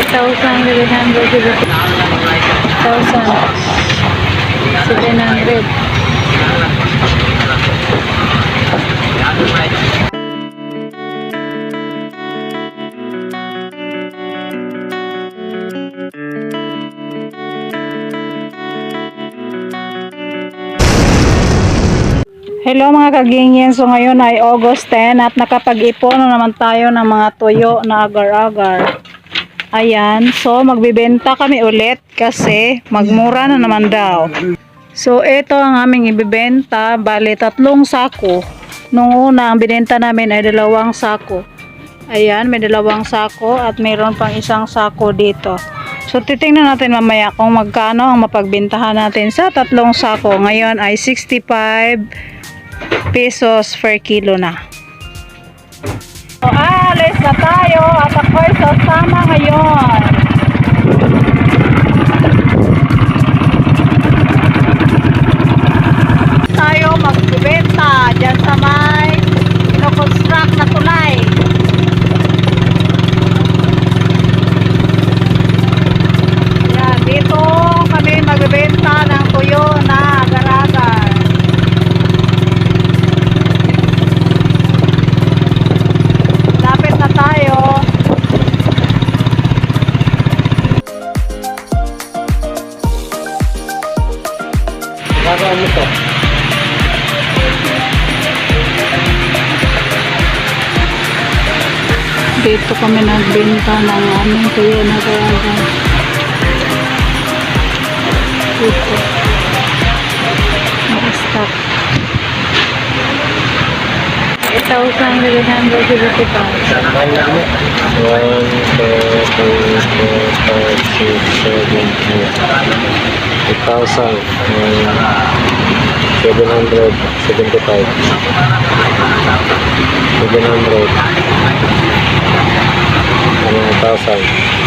1,700. Hello mga kagingin, so ngayon ay August 10 at nakapag-ipon na naman tayo ng mga tuyo na agar-agar. Ayan, so magbibenta kami ulit kasi magmura na naman daw. So ito ang aming ibibenta, bali tatlong sako. Nung una, ang binenta namin ay dalawang sako. Ayan, may dalawang sako at mayroon pang isang sako dito. So titingnan natin mamaya kung magkano ang mapagbintahan natin sa tatlong sako. Ngayon ay 65 pesos per kilo na. So, alis na tayo at ako'y 不要 Gagawin mo to. Dito kami nagbenta ng aming tuyo na garaga. Dito. Naka-stock. 8,355. One, two, three, four, five, six, seven, eight. 8,000 and 775 700 1,000